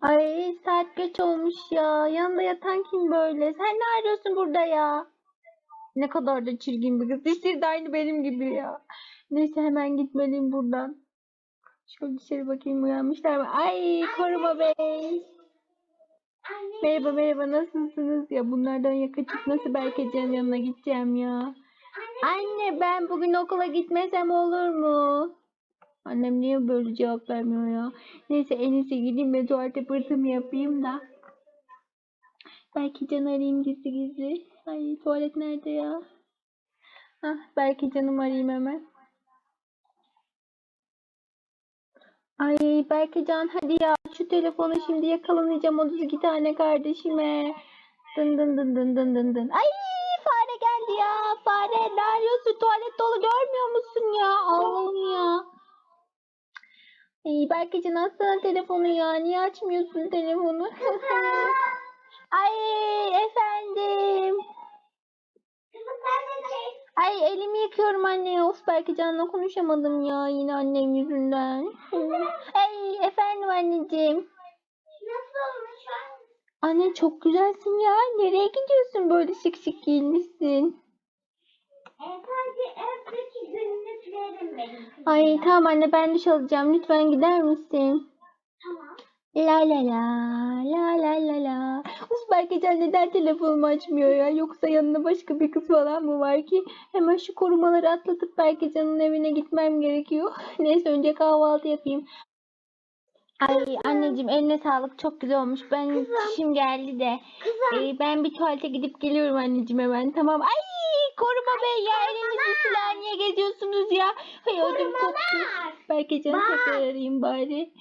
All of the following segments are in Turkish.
Ay saat geç olmuş ya. Yanında yatan kim böyle? Sen ne arıyorsun burada ya? Ne kadar da çirkin bir kız. Dişleri de aynı benim gibi ya. Neyse hemen gitmeliyim buradan. Şöyle dışarı bakayım uyanmışlar mı? Ay koruma bey. Merhaba merhaba nasılsınız? Ya bunlardan yakacık nasıl Berkecan'ın yanına gideceğim ya? Anne ben bugün okula gitmesem olur mu? Annem niye böyle cevap vermiyor ya? Neyse en iyisi gideyim ve tuvalete pırtımı yapayım da. Belki Can arayayım gizli gizli. Ay tuvalet nerede ya? Hah belki canım arayayım hemen. Ay belki Can hadi ya şu telefonu şimdi yakalanacağım 32 tane kardeşime. Dın dın dın dın dın dın dın. Ay fare geldi ya. Fare ne arıyorsun? Tuvalet dolu görmüyor musun ya? Allah'ım ya. Ay belki Can açsana telefonu ya. Niye açmıyorsun telefonu? Ay efendim. Ay elimi yıkıyorum anne. Of belki Can'la konuşamadım ya yine annem yüzünden. Ay efendim anneciğim. Nasıl olmuş? Anne çok güzelsin ya. Nereye gidiyorsun böyle şık şık giyinmişsin? E, sadece evdeki kızım Ay tamam anne ben duş alacağım. Lütfen gider misin? Tamam. La la la la la la la. Uf Berkecan neden telefonumu açmıyor ya? Yoksa yanında başka bir kız falan mı var ki? Hemen şu korumaları atlatıp Berkecan'ın evine gitmem gerekiyor. Neyse önce kahvaltı yapayım. Ay anneciğim eline sağlık çok güzel olmuş. Ben çişim geldi de. Kızım. Ee, ben bir tuvalete gidip geliyorum anneciğim hemen tamam. Ay koruma bey ya elinizi silah niye geziyorsunuz ya? Hay ödüm koptu. Korumalar. Berkecan Bak. tekrar arayayım bari.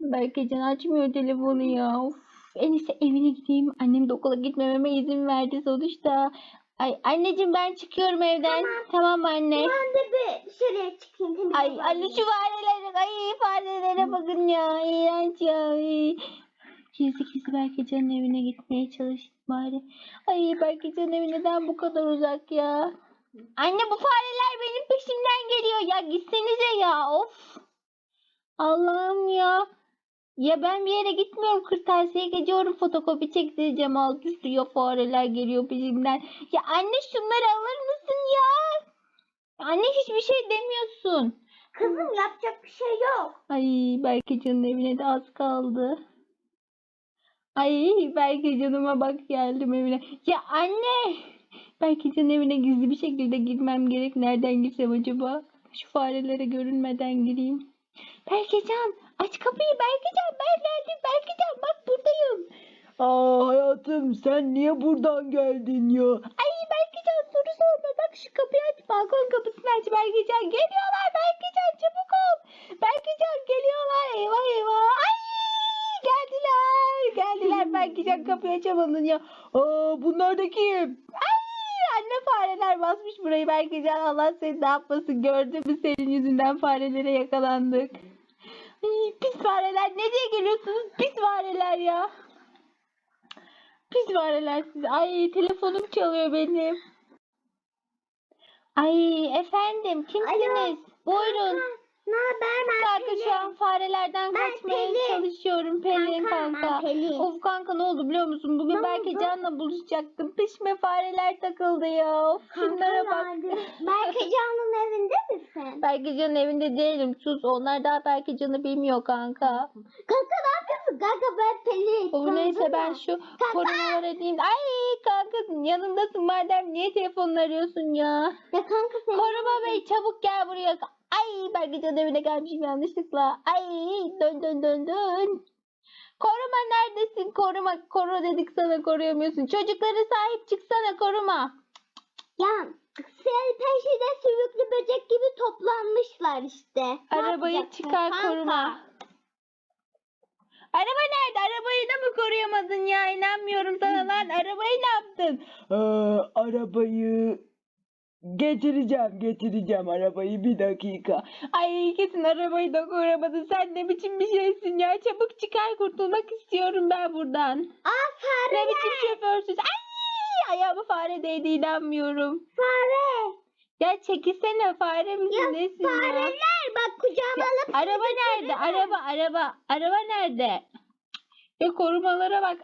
Berkecan açmıyor telefonu ya. Of. En iyisi evine gideyim. Annem de okula gitmememe izin verdi sonuçta. Ay anneciğim ben çıkıyorum evden. Tamam, mı anne. Ben de bir dışarıya çıkayım. temizlik Ay anne şu farelere ay farelere bakın ya. İğrenç ya. Ay. Gizli gizli Berkecan'ın evine gitmeye çalıştım bari. Ay Berkecan'ın evi neden bu kadar uzak ya? Anne bu fareler benim peşimden geliyor ya. Gitsenize ya. Of. Allah'ım ya. Ya ben bir yere gitmiyorum. Kırtasiye gidiyorum. Fotokopi çektireceğim. Alt üstü ya fareler geliyor peşimden. Ya anne şunları alır mısın ya? Anne hiçbir şey demiyorsun. Kızım yapacak bir şey yok. Ay Berkecan'ın evine de az kaldı. Ay Berkecan'ıma bak geldim evine. Ya anne! Berkecan'ın evine gizli bir şekilde girmem gerek. Nereden girsem acaba? Şu farelere görünmeden gireyim. Berkecan aç kapıyı Berkecan ben geldim Berkecan bak buradayım. Aa hayatım sen niye buradan geldin ya? Ay Berkecan soru sorma bak şu kapıyı aç balkon kapısını aç Berkecan geliyorlar Berkecan çabuk ol. Berkecan geliyorlar eyvah eyvah. Ay geldiler geldiler Berkecan kapıyı açamadın ya. Aa bunlar da kim? Ay anne fareler basmış burayı Berkecan Allah seni ne yapmasın gördün mü senin yüzünden farelere yakalandık. Pis fareler ne diye geliyorsunuz pis fareler ya. Pis fareler siz. Ay telefonum çalıyor benim. Ay efendim kimsiniz? Buyurun. Ne haber ben Kanka şu an farelerden Ben kaçmaya Pelin. çalışıyorum Pelin Kanka, kanka. Pelin. Of kanka ne oldu biliyor musun? Bugün Ne belki oldu? Can'la buluşacaktım. Peşime fareler takıldı ya. Of şunlara bak. Belki Can'ın evinde misin? Belki Can'ın evinde değilim. Sus onlar daha belki Can'ı bilmiyor kanka. Kanka ne yapıyorsun? Kanka ben Pelin. O neyse ben şu korumaları edeyim. Ay kanka yanındasın madem niye telefonla arıyorsun ya? Ya kanka sen. Koruma bey çabuk gel buraya. Ay belki Can'ın evine gelmişim yanlışlıkla. Ay dön dön dön dön. Koruma neredesin? Koruma koru dedik sana koruyamıyorsun. Çocuklara sahip çıksana koruma. Ya sen peşinde sürüklü böcek gibi toplanmışlar işte. Ne Arabayı yapacaksın çıkar kanka? koruma. Araba nerede? Arabayı da mı koruyamadın ya? İnanmıyorum sana lan. Arabayı ne yaptın? Aa, arabayı getireceğim getireceğim arabayı bir dakika. Ay kesin arabayı da koruyamadın. Sen ne biçim bir şeysin ya? Çabuk çıkar kurtulmak istiyorum ben buradan. Aa Ne biçim şoförsüz? Ay ayağıma fare değdi inanmıyorum. Fare. Ya çekilsene fare misin Ya nesin ya? fareler bak kucağıma alıp Araba nerede? Araba araba. Araba nerede? Ya korumalara bak.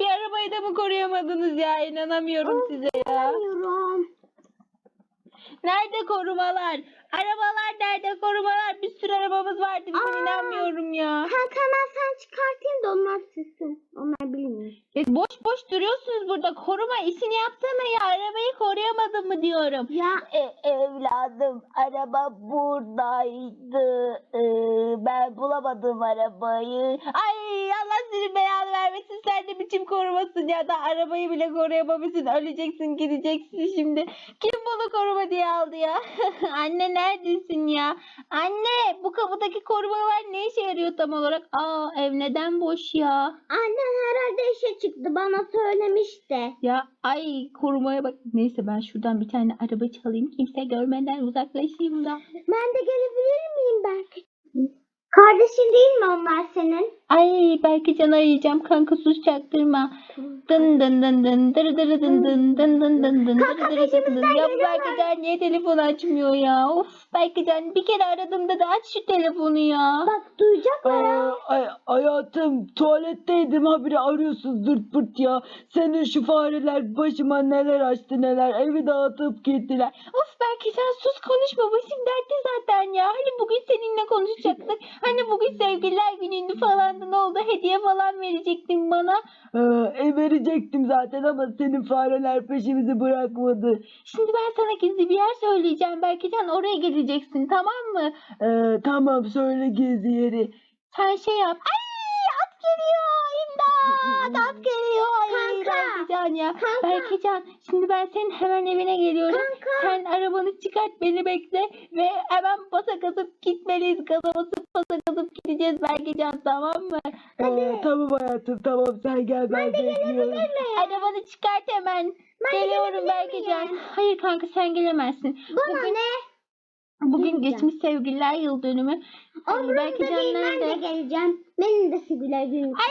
Bir arabayı da mı koruyamadınız ya? İnanamıyorum size ya. Bilmiyorum. Nerede korumalar? Arabalar nerede korumalar? Bir sürü arabamız vardı. Bizim Aa. inanmıyorum ya. Kanka hemen sen çıkartayım da onlar sızsın. Onlar bilmiyor. E, boş boş duruyorsunuz burada. Koruma işini yapsana ya. Arabayı koruyamadın mı diyorum. Ya E, evladım araba buradaydı. E, ben bulamadım arabayı. Ay Allah senin belanı vermesin. Sen de biçim korumasın ya da arabayı bile koruyamamışsın. Öleceksin gideceksin şimdi. Kim bunu koruma diye aldı ya? Anne neredesin ya? Anne bu kapıdaki korumalar ne işe yarıyor tam olarak? Aa ev neden boş ya? annen herhalde işe çıktı bana söylemişti. Ya ay korumaya bak. Neyse ben şuradan bir tane araba çalayım. Kimse görmeden uzaklaşayım da. Ben de gelebilir miyim belki? Kardeşin değil mi onlar senin? Ay belki can arayacağım kanka sus çaktırma. Dın dın dın dın dır dır dın dın dın dın dın dın Kanka dır dır dın Ya geliyorlar. belki can niye telefon açmıyor ya? Of belki can bir kere aradığımda da aç şu telefonu ya. Bak duyacaklar Aa, ha. ay, hayatım tuvaletteydim habire arıyorsun zırt pırt ya. Senin şu fareler başıma neler açtı neler evi dağıtıp gittiler. Of belki sen sus konuşma başım dertte zaten ya. Hani bugün seninle konuşacaktık. Hani bugün sevgililer günüydü falan da ne oldu hediye falan verecektin bana. Ee, ev verecektim zaten ama senin fareler peşimizi bırakmadı. Şimdi ben sana gizli bir yer söyleyeceğim. Belki can oraya geleceksin tamam mı? Ee, tamam söyle gezi yeri. Sen şey yap. Ay at geliyor. İmdat at geliyor. Berkecan ya. Kanka. Berkecan şimdi ben senin hemen evine geliyorum. Kanka. Sen arabanı çıkart beni bekle ve hemen basa kasıp gitmeliyiz. Gaza basıp basa kasıp gideceğiz Berkecan tamam mı? Ee, tamam hayatım tamam sen gel ben bekliyorum. Arabanı çıkart hemen. Ben Geliyorum Berkecan. Hayır kanka sen gelemezsin. Bana Bugün, ne? Bugün Geleceğim. geçmiş sevgililer yıl dönümü. Ay, Umurumda Berkecan değil ben de geleceğim. Benim de sigüler günüm. Ay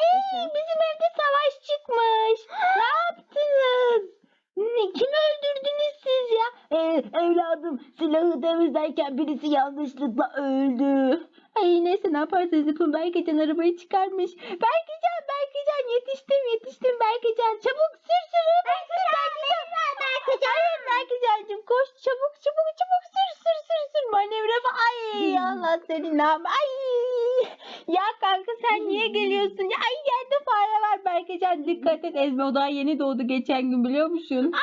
bizim evde savaş çıkmış. ne yaptınız? Ne, kimi öldürdünüz siz ya? Ee, evladım silahı temizlerken birisi yanlışlıkla öldü. Ay neyse ne yaparsanız yapın. Berkecan arabayı çıkarmış. Berkecan, Berkecan yetiştim yetiştim Berkecan. Çabuk sür sür. Hemen sür Berkecan. Berkecan. Hayır Berkecancığım koş çabuk çabuk çabuk sür sür sür sür. Manevra Ay Allah seni ne yap- Ay. Ya kanka sen niye geliyorsun? Ya, ay yerde fare var Berkecan. Dikkat et Ezme o daha yeni doğdu geçen gün biliyor musun?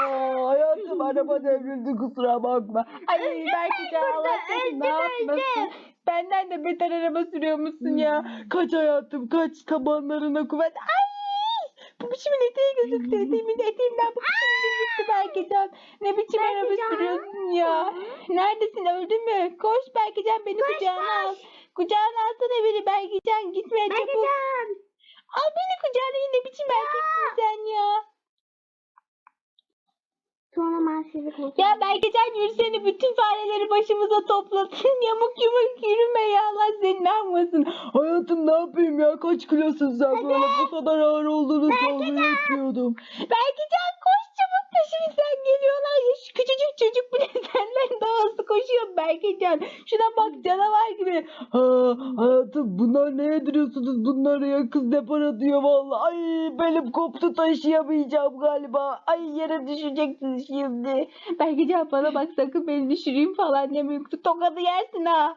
Aa, hayatım araba devrildi kusura bakma. Ay Berkecan Allah seni ne yapmasın. Benden de beter araba sürüyormuşsun ya. Kaç hayatım kaç tabanlarına kuvvet. Ay! Bu biçimin eteği gözüktü. Eteğimin eteğimden bu Berkecan. Ne biçim araba Berkecan. sürüyorsun ya? Neredesin öldü mü? Koş Berkecan beni kucağına al. Kucağına alsana beni Berkecan. Gitme çabuk. Berkecan. Al beni kucağına yine biçim erkeksin sen ya. Sonra ben sizi kurtarırım. Ya Berkecan yürüsene bütün fareleri başımıza toplasın. Yamuk yumuk yürüme ya Allah seni ne yapmasın. Hayatım ne yapayım ya kaç kilosun sen böyle bu kadar ağır olduğunu tahmin etmiyordum. Berkecan koş çabuk peşimizden geliyorlar şu küçücük çocuk bile senden daha hızlı koşuyor Berkecan. Şuna bak canavar gibi. Ha, hayatım bunlar ne yediriyorsunuz bunları ya kız ne para diyor vallahi. Ay belim koptu taşıyamayacağım galiba. Ay yere düşeceksin şimdi. Berkecan bana bak sakın beni düşüreyim falan deme yoksa tokadı yersin ha.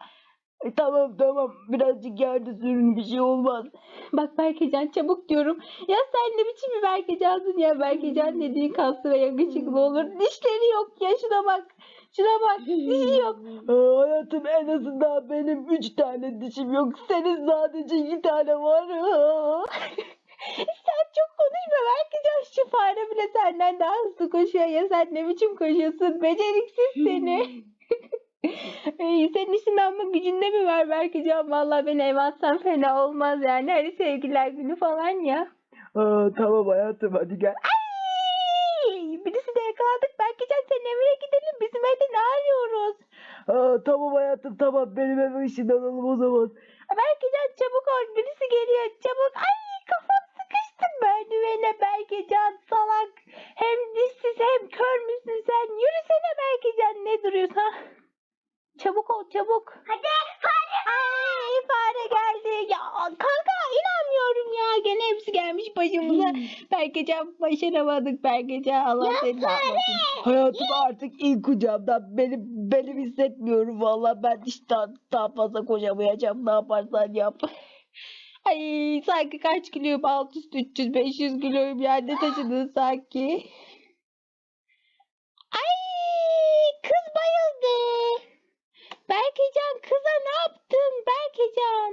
E, tamam tamam birazcık yerde sürün bir şey olmaz. Bak Berkecan çabuk diyorum. Ya sen ne biçim bir Berkecansın ya Berkecan dediğin kaslı ve yakışıklı olur. Dişleri yok ya şuna bak. Şuna bak dişi yok. Ha, hayatım en azından benim üç tane dişim yok. Senin sadece iki tane var. Sen çok konuşma Berkecan şu fare bile senden daha hızlı koşuyor ya sen ne biçim koşuyorsun beceriksiz seni. Ey, senin ışınlanma gücünde mi var Berkecan? Vallahi beni eve atsan fena olmaz yani. Hani sevgililer günü falan ya. Ha, tamam hayatım hadi gel. Ay! Birisi de yakaladık. Berkecan senin evine gidelim. Bizim evde ne arıyoruz? Ha, tamam hayatım tamam benim eve ışınlanalım o zaman. Berkecan çabuk ol. Birisi geliyor. Çabuk. Ay kafam sıkıştı merdivene Berkecan salak. Hem dişsiz hem kör müsün sen? Yürüsene Berkecan. Ne duruyorsun ha? Çabuk ol çabuk. Hadi fare. Ay fare geldi. Ya kanka inanmıyorum ya. Gene hepsi gelmiş başımıza. Hmm. Belki Berkecan başaramadık Berkecan. Allah ya seni fare. Hayatım artık ilk kucağımdan beni, beni hissetmiyorum. Valla ben işte daha, daha fazla koşamayacağım. Ne yaparsan yap. Ay sanki kaç kiloyum? 600, 300, 500 kiloyum yerde taşıdın sanki. Berkecan kıza ne yaptın Berkecan?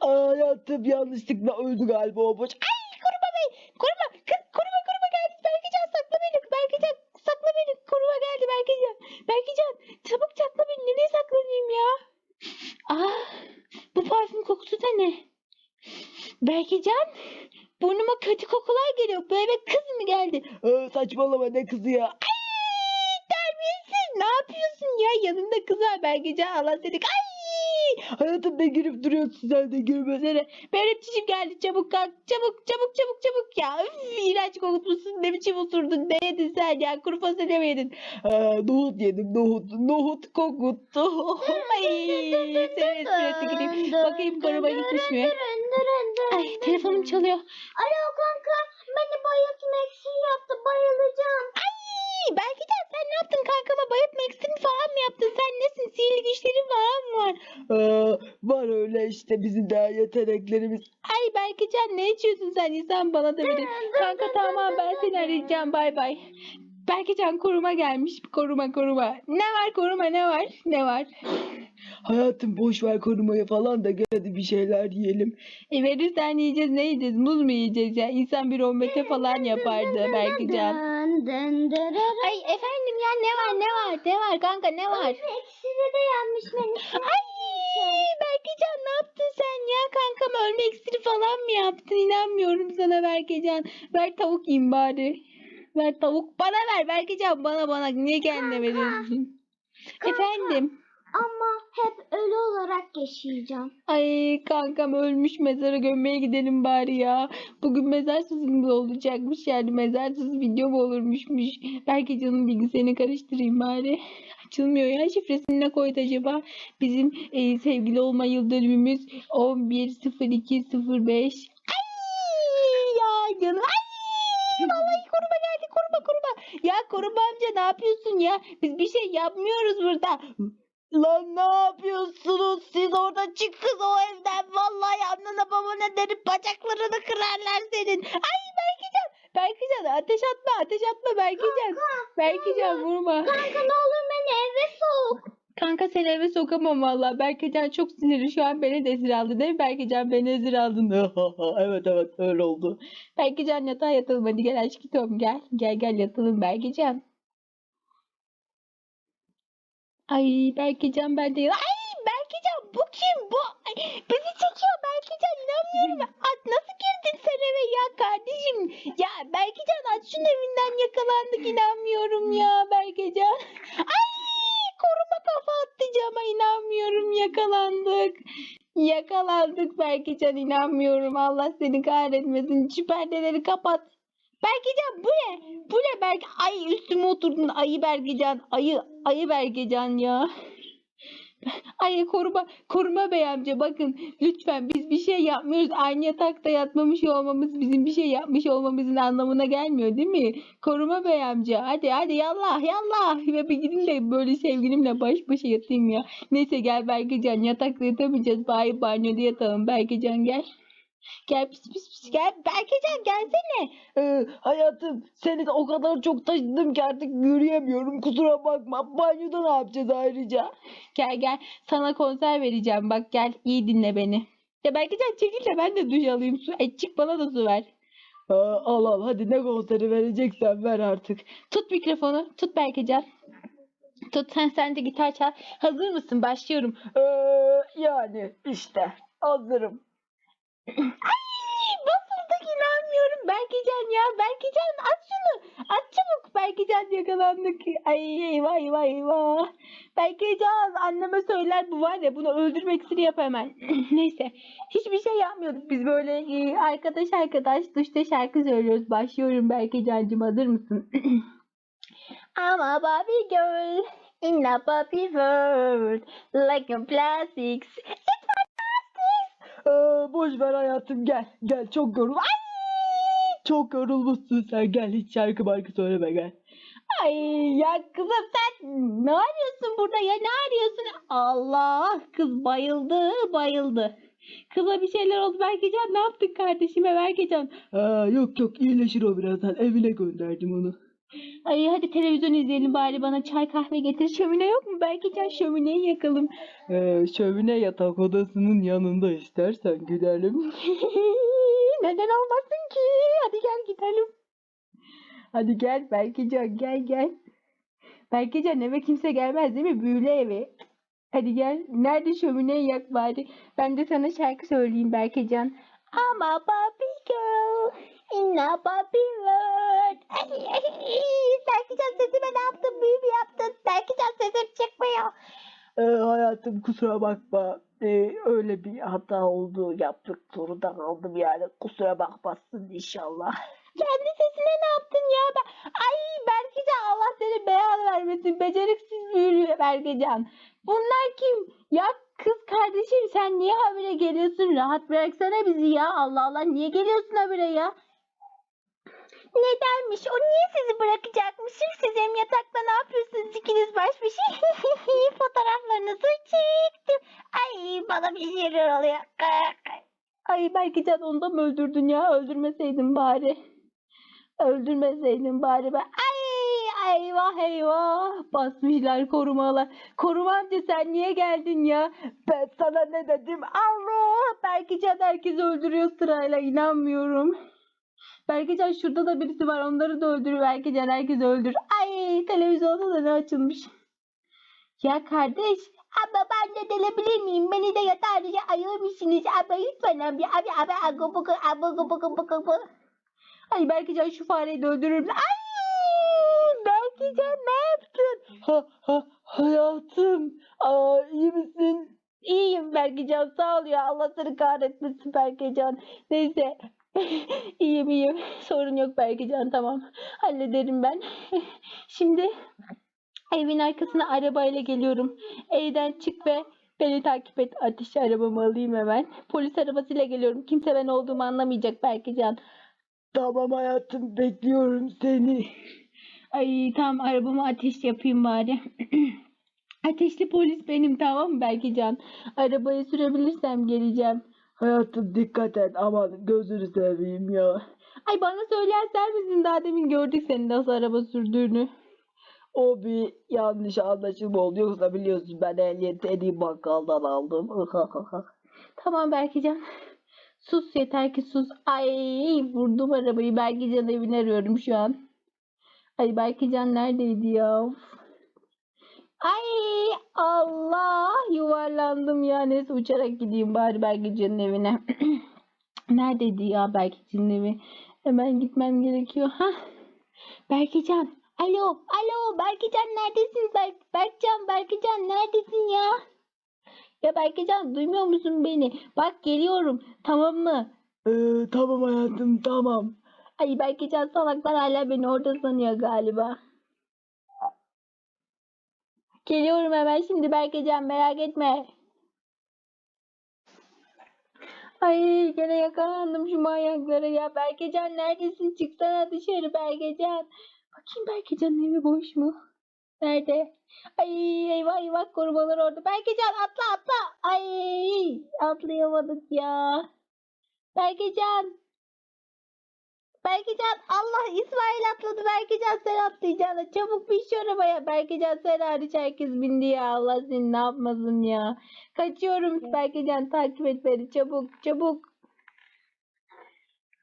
Aa, Hayatım yanlışlıkla öldü galiba o boş. Ay koruma bey koruma kız koruma koruma geldi. Berkecan sakla beni Berkecan sakla beni. Koruma geldi Berkecan. Berkecan çabuk sakla beni nereye saklanayım ya? Ah bu parfüm kokusu da ne? Berkecan burnuma kötü kokular geliyor. Eve kız mı geldi? Aa, saçmalama ne kızı ya. Ay ne yapıyorsun ya yanında kız var Berkecan Allah seni ay Hayatım ne girip duruyorsun sen de girmesene. Üzere. Öğreticim geldi çabuk kalk çabuk çabuk çabuk çabuk ya. Üf, iğrenç kokutmuşsun ne biçim oturdun ne yedin sen ya kuru fasulye mi yedin? Aa, nohut yedim nohut. Nohut kokuttu. Ay seni sürekli gideyim. Bakayım koruma gitmiş mi? Ay telefonum çalıyor. Alo kanka beni bayıltma iksiri yaptı bayılacağım. Ay belki de sen ne yaptın kankama bayatma iksiri falan mı yaptın? Sen nesin? Sihirli güçlerin falan mı var? Aa, var öyle işte bizim daha yeteneklerimiz. Ay Berkecan ne içiyorsun sen? İnsan bana da verin. Kanka tamam ben seni arayacağım bay bay. Berkecan koruma gelmiş. Koruma koruma. Ne var koruma ne var? Ne var? Hayatım boş ver korumayı falan da gel hadi bir şeyler yiyelim. E verirsen yiyeceğiz ne yiyeceğiz? Muz mu yiyeceğiz ya? İnsan bir omelete falan yapardı Berkecan. Ay efendim ya ne var ne var? Ne var kanka ne var? İksiri de yanmış beni. Ay Berkecan ne yaptın sen ya? Kankam ölme iksiri falan mı yaptın? İnanmıyorum sana Berkecan. Ver tavuk yiyeyim bari. Ver tavuk. Bana ver Berkecan bana bana. Niye kendine veriyorsun? Efendim? Ama hep ölü olarak yaşayacağım. ay kankam ölmüş mezara gömmeye gidelim bari ya. Bugün mezarsız mı olacakmış yani mezarsız video mu olurmuşmuş? Berkecan'ın bilgisayarını karıştırayım bari. Açılmıyor ya şifresini ne koydu acaba? Bizim e, sevgili olma yıl dönümümüz 11.02.05 Ay ya canım ay! Vallahi koruma geldi koruma koruma. Ya koruma amca ne yapıyorsun ya? Biz bir şey yapmıyoruz burada Lan ne yapıyorsunuz siz orada çık kız o evden vallahi annene babana derim bacaklarını kırarlar senin. ay Berkecan Berkecan ateş atma ateş atma Berkecan Berkecan vurma Kanka ne olur beni eve sok. Kanka seni eve sokamam valla. Berkecan çok sinirli şu an beni de esir aldı değil mi? Berkecan beni esir aldın. evet evet öyle oldu. Berkecan yatağa yatalım hadi gel aşkım gel. Gel gel yatalım Berkecan. Ay Berkecan ben de Ay Berkecan bu kim bu? Ay, bizi çekiyor Berkecan inanmıyorum. At nasıl girdin sen eve ya kardeşim? Ya Berkecan şunun evinden yakalandık inanmıyorum ya Berkecan. Ay koruma kafa attı cama inanmıyorum yakalandık. Yakalandık Berkecan inanmıyorum. Allah seni kahretmesin. Şu perdeleri kapat. Berkecan bu ne? Bu ne Berke? Ay üstüme oturdun ayı Berkecan. Ayı ayı Berkecan ya. Ay koruma koruma bey amca bakın lütfen biz bir şey yapmıyoruz. Aynı yatakta yatmamış olmamız bizim bir şey yapmış olmamızın anlamına gelmiyor değil mi? Koruma bey amca hadi hadi yallah yallah ve bir gidin de böyle sevgilimle baş başa yatayım ya. Neyse gel Berkecan yatakta yatamayacağız. Bari banyoda yatalım Berkecan gel. Gel pis pis pis gel. Berkecan gelsene. Ee, hayatım seni de o kadar çok taşıdım ki artık yürüyemiyorum kusura bakma. Banyoda ne yapacağız ayrıca? Gel gel sana konser vereceğim bak gel iyi dinle beni. Ya Berkecan çekil de ben de duş alayım su. E çık bana da su ver. Aa, al al hadi ne konseri vereceksen ver artık. Tut mikrofonu tut Berkecan. Tut sen sen de gitar çal. Hazır mısın? Başlıyorum. Ee, yani işte hazırım. Ay basıldık inanmıyorum Berkecan ya. Berkecan aç şunu. Aç çabuk. Berkecan yakalandık. Ay eyvah eyvah eyvah. Berkecan anneme söyler bu var ya bunu öldürme iksiri yap hemen. Neyse. Hiçbir şey yapmıyorduk. Biz böyle e, arkadaş arkadaş duşta şarkı söylüyoruz. Başlıyorum Berkecancığım hazır mısın? I'm a Barbie girl in a Barbie world like a plastics. Ee, boş ver hayatım gel. Gel çok yorul. Ay Çok yorulmuşsun sen gel hiç şarkı markı söyleme gel. Ay ya kızım sen ne arıyorsun burada ya ne arıyorsun? Allah kız bayıldı bayıldı. Kıza bir şeyler oldu Berkecan ne yaptın kardeşime Berkecan? Ha, yok yok iyileşir o birazdan evine gönderdim onu. Ay hadi televizyon izleyelim bari bana çay kahve getir. Şömine yok mu? Berkecan şömineyi yakalım. Ee, şömine yatak odasının yanında istersen gidelim. Neden olmasın ki? Hadi gel gidelim. Hadi gel Berkecan gel gel. Berkecan eve kimse gelmez değil mi? Büyülü evi. Hadi gel. Nerede şömineyi yak bari. Ben de sana şarkı söyleyeyim Berkecan. I'm a Barbie girl in a Barbie world. Berkecan sesime ne yaptın? Büyü mü yaptın? Berkecan sesim çıkmıyor. Ee, hayatım kusura bakma. Ee, öyle bir hata oldu yaptık zorunda kaldım yani kusura bakmazsın inşallah. Kendi sesine ne yaptın ya? Ben... Ay Berkecan Allah seni beyan vermesin. Beceriksiz büyülü Berkecan. Bunlar kim? Ya kız kardeşim sen niye habire geliyorsun? Rahat bıraksana bizi ya. Allah Allah niye geliyorsun habire ya? Nedenmiş? O niye sizi bırakacakmış? Siz hem yatakta ne yapıyorsunuz ikiniz baş başa? Fotoğraflarınızı çektim. Ay bana bir şeyler oluyor. Ay belki can onu da mı öldürdün ya? Öldürmeseydin bari. Öldürmeseydin bari ben. Ay eyvah eyvah. Basmışlar korumalar. Koruma sen niye geldin ya? Ben sana ne dedim? Allah! Belki can herkes öldürüyor sırayla. inanmıyorum. Berkecan şurada da birisi var. Onları da öldürür. Berkecan herkes öldür. Ay televizyonda da ne açılmış? Ya kardeş. Ama ben de delebilir miyim? Beni de yatağınıza ayırır mısınız? Ama lütfen abi. Abi abi abi bu bu bu bu bu. Ay Berkecan şu fareyi de öldürür müsün? Ay Berkecan ne yaptın? Ha, ha, hayatım aa, iyi misin? İyiyim Berkecan sağ ol ya. Allah seni kahretmesin Berkecan. Neyse. iyiyim iyiyim. Sorun yok Berkecan tamam. Hallederim ben. Şimdi evin arkasına arabayla geliyorum. Evden çık ve beni takip et. Ateşi arabamı alayım hemen. Polis arabasıyla geliyorum. Kimse ben olduğumu anlamayacak Berkecan. Tamam hayatım bekliyorum seni. Ay tamam arabamı ateş yapayım bari. Ateşli polis benim tamam mı Berkecan? Arabayı sürebilirsem geleceğim. Hayatım dikkat et aman gözünü seveyim ya. Ay bana söyleyen sen misin? Daha demin gördük senin nasıl araba sürdüğünü. O bir yanlış anlaşılma oldu yoksa biliyorsun ben ehliyeti en iyi bakkaldan aldım. Tamam Berkecan. Sus yeter ki sus. Ay vurdum arabayı. Berkecan evini arıyorum şu an. Ay Berkecan neredeydi ya? Ay Allah yuvarlandım ya. Neyse uçarak gideyim bari Berkecan'ın evine. Neredeydi ya Berkecan'ın evi? Hemen gitmem gerekiyor. Ha? Berkecan. Alo, alo Berkecan neredesin? Berk Berkcan, Berkecan neredesin ya? Ya Berkecan duymuyor musun beni? Bak geliyorum. Tamam mı? Ee, tamam hayatım tamam. Ay Berkecan salaklar hala beni orada sanıyor galiba. Geliyorum hemen şimdi Berkecan merak etme. Ay gene yakalandım şu manyaklara ya. Berkecan neredesin? Çıksana dışarı Berkecan. Bakayım Berkecan'ın evi boş mu? Nerede? Ay eyvah eyvah korumalar orada. Berkecan atla atla. Ay atlayamadık ya. Berkecan. Berkecan Allah İsmail atladı. Berkecan sen atlayacaksın. Çabuk bin şu arabaya. Berkecan sen hariç herkes bindi ya. Allah seni ne yapmasın ya. Kaçıyorum Berkecan takip et beni çabuk çabuk.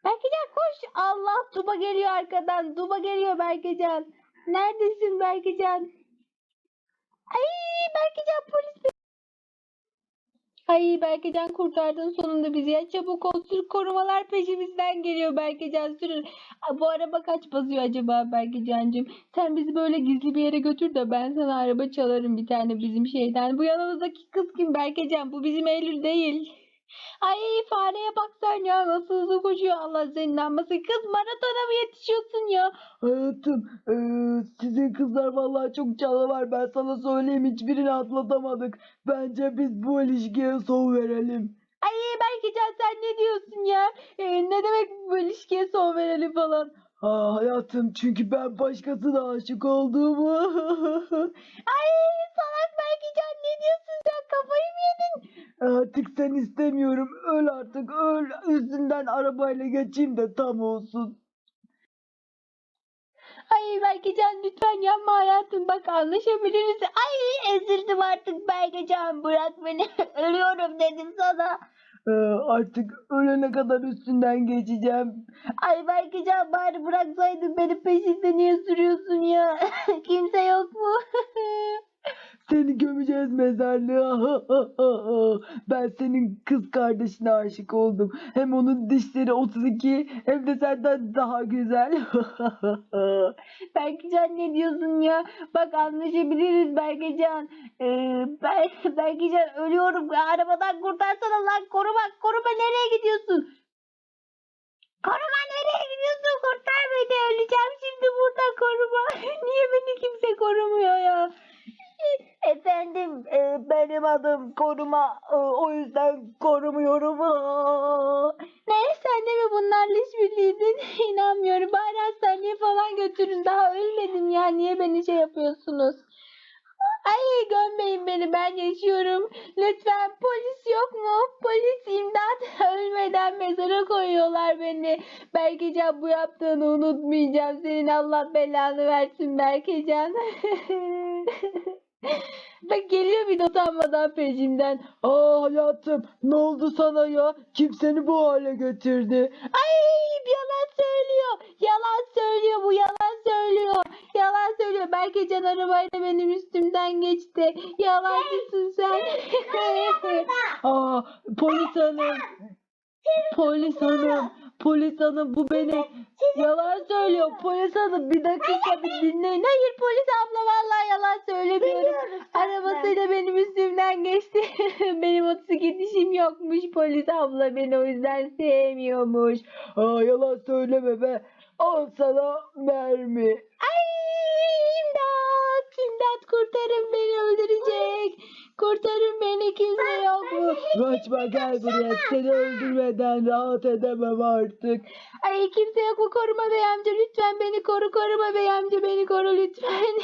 Berkecan koş. Allah Duba geliyor arkadan. Duba geliyor Berkecan. Neredesin Berkecan? Ay Berkecan polis Ay Berkecan kurtardın sonunda bizi ya. Çabuk ol korumalar peşimizden geliyor Berkecan sürün. Bu araba kaç basıyor acaba Berkecancığım? Sen bizi böyle gizli bir yere götür de ben sana araba çalarım bir tane bizim şeyden. Bu yanımızdaki kız kim Berkecan? Bu bizim Eylül değil. Ay fareye baksan ya nasıl hızlı koşuyor Allah senin anmasın. Kız maratona mı yetişiyorsun ya? Hayatım ee, sizin kızlar vallahi çok canavar ben sana söyleyeyim hiçbirini atlatamadık. Bence biz bu ilişkiye son verelim. Ay Berkecan sen ne diyorsun ya? Ee, ne demek bu ilişkiye son verelim falan. Ha hayatım çünkü ben başkasına aşık oldum. Ay salak Berkecan ne diyorsun sen kafayı mı yedin? Artık sen istemiyorum. Öl artık öl. Üstünden arabayla geçeyim de tam olsun. Ay Berkecan lütfen yapma hayatım bak anlaşabiliriz. Ay ezildim artık Berkecan bırak beni ölüyorum dedim sana. Ee, artık ölene kadar üstünden geçeceğim. Ay Berkecan bari bıraksaydın beni peşinde niye sürüyorsun ya? Kimse yok mu? Seni gömeceğiz mezarlığa. Ben senin kız kardeşine aşık oldum. Hem onun dişleri 32 hem de senden daha güzel. Berkecan ne diyorsun ya? Bak anlaşabiliriz Berkecan. Ee, Ber Berkecan ölüyorum. Arabadan kurtarsana lan. Koruma, koruma nereye gidiyorsun? Koruma nereye gidiyorsun? Kurtar beni. Öleceğim şimdi burada koruma. Niye beni kimse korumuyor ya? Efendim e, benim adım koruma e, o yüzden korumuyorum. Ne sen de mi bunlarla işbirliğiydin? İnanmıyorum. Bari hastaneye falan götürün. Daha ölmedim ya. Niye beni şey yapıyorsunuz? Ay gömmeyin beni ben yaşıyorum. Lütfen polis yok mu? Polis imdat. Ölmeden mezara koyuyorlar beni. Berkecan bu yaptığını unutmayacağım. Senin Allah belanı versin Berkecan. Bak geliyor bir de utanmadan peşimden. Aa hayatım ne oldu sana ya? Kim seni bu hale getirdi? Ay yalan söylüyor. Yalan söylüyor bu yalan söylüyor. Yalan söylüyor. Belki can arabayla benim üstümden geçti. Yalancısın sen. Aa polis hanım. Polis hanım. Polis hanım bu beni yalan söylüyor. Polis hanım bir dakika bir dinleyin. Hayır polis abla vallahi yalan söylemiyorum. Arabasıyla benim üstümden geçti. benim 32 dişim yokmuş. Polis abla beni o yüzden sevmiyormuş. Aa yalan söyleme be. Al sana mermi. Ay imdat! İmdat kurtarın beni öldürecek. Kurtarın beni kimse yok mu? Kaçma gel buraya. Seni öldürmeden rahat edemem artık. Ay kimse yok mu koruma bey amca lütfen beni koru koruma bey amca beni koru lütfen.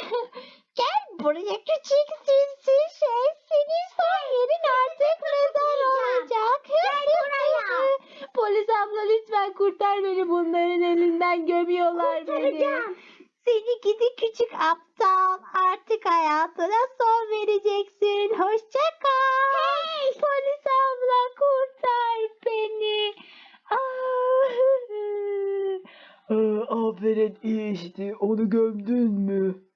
Gel buraya küçük sinsi şey. Senin son yerin artık mezar olacak. Gel buraya. Polis abla lütfen kurtar beni bunların elinden gömüyorlar beni. Kurtaracağım. Seni gidi küçük aptal. Artık hayatına son vereceksin. Hoşça kal. Polis abla kurtar beni. Ah. Aa, aferin iyi işte. Onu gömdün mü?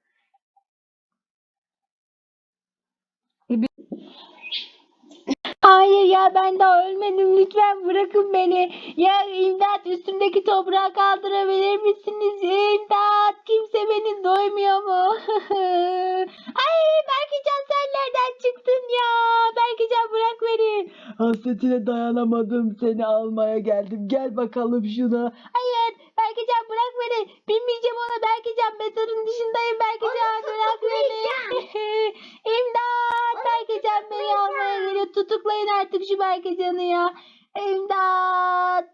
Hayır ya ben daha ölmedim. Lütfen bırakın beni. Ya imdat üstümdeki toprağı kaldırabilir misiniz? İmdat kimse beni doymuyor mu? Ay Berkecan sen nereden çıktın ya? Berkecan bırak beni. Hasretine dayanamadım. Seni almaya geldim. Gel bakalım şuna. Hayır Berkecan bırak beni. Binmeyeceğim ona Berkecan. Mezarın dışındayım Berkecan. Bırak beni. İmdat. Berkecan beni almaya geliyor. Tutuklayın artık şu Berkecan'ı ya. İmdat.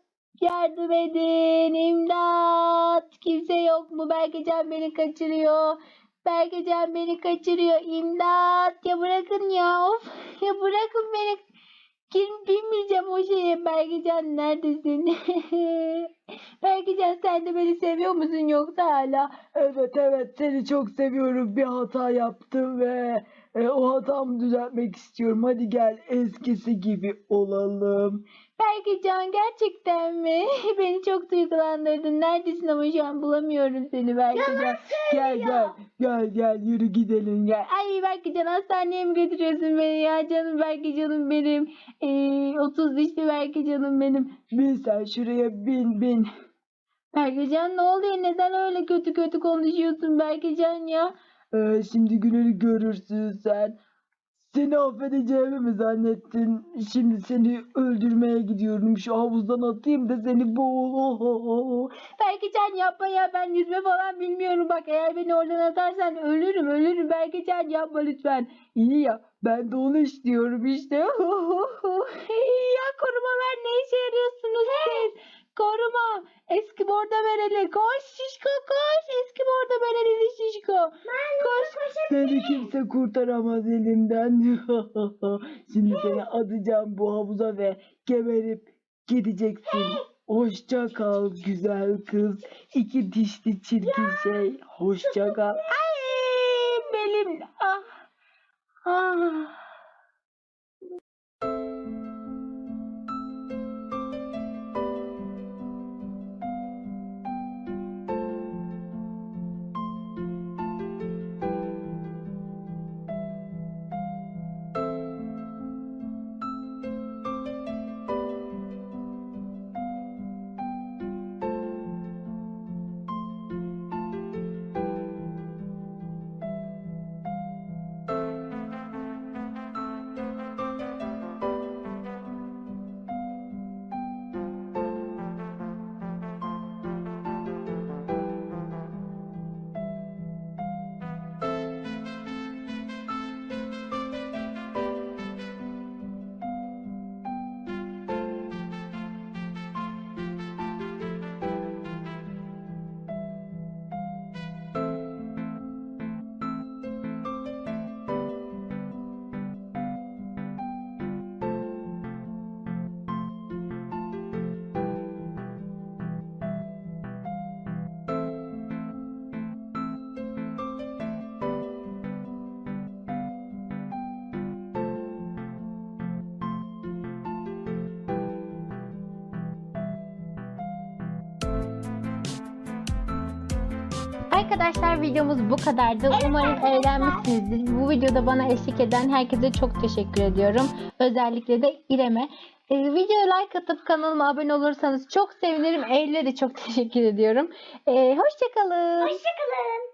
Yardım edin. İmdat. Kimse yok mu? Berkecan beni kaçırıyor. Berkecan beni kaçırıyor. İmdat. Ya bırakın ya. Of. Ya bırakın beni. Kim bilmeyeceğim o şeye. Berkecan neredesin? Berkecan sen de beni seviyor musun yoksa hala? Evet evet seni çok seviyorum. Bir hata yaptım ve e, o hatamı düzeltmek istiyorum. Hadi gel eskisi gibi olalım. Berkecan gerçekten mi? Beni çok duygulandırdın. Neredesin ama şu an bulamıyorum seni Berkecan. Gel gel gel gel yürü gidelim gel. Ay Berkecan hastaneye mi götürüyorsun beni ya? Canım Berkecan'ım benim. Ee, 30 dişli Berkecan'ım benim. Bin sen şuraya bin bin. Berkecan ne oluyor? Neden öyle kötü kötü konuşuyorsun Berkecan ya? Ee, şimdi gününü görürsün sen. Seni affedeceğimi mi zannettin? Şimdi seni öldürmeye gidiyorum. Şu havuzdan atayım da seni boğul. Oh, Berkecan yapma ya ben yüzme falan bilmiyorum bak eğer beni oradan atarsan ölürüm ölürüm Berkecan yapma lütfen. İyi ya ben de onu istiyorum işte. ya korumalar Koruma. Eski borda bereli. Koş şişko koş. Eski borda bereli şişko. Ben koş. Seni kimse kurtaramaz elimden. Şimdi seni atacağım bu havuza ve geberip gideceksin. Hoşça kal güzel kız. İki dişli çirkin şey. Hoşça kal. Ay belim. Ah. Ah. Arkadaşlar videomuz bu kadardı. Umarım eğlenmişsinizdir. Bu videoda bana eşlik eden herkese çok teşekkür ediyorum. Özellikle de İrem'e. Ee, videoya like atıp kanalıma abone olursanız çok sevinirim. Eylül'e de çok teşekkür ediyorum. Ee, hoşçakalın. Hoşçakalın.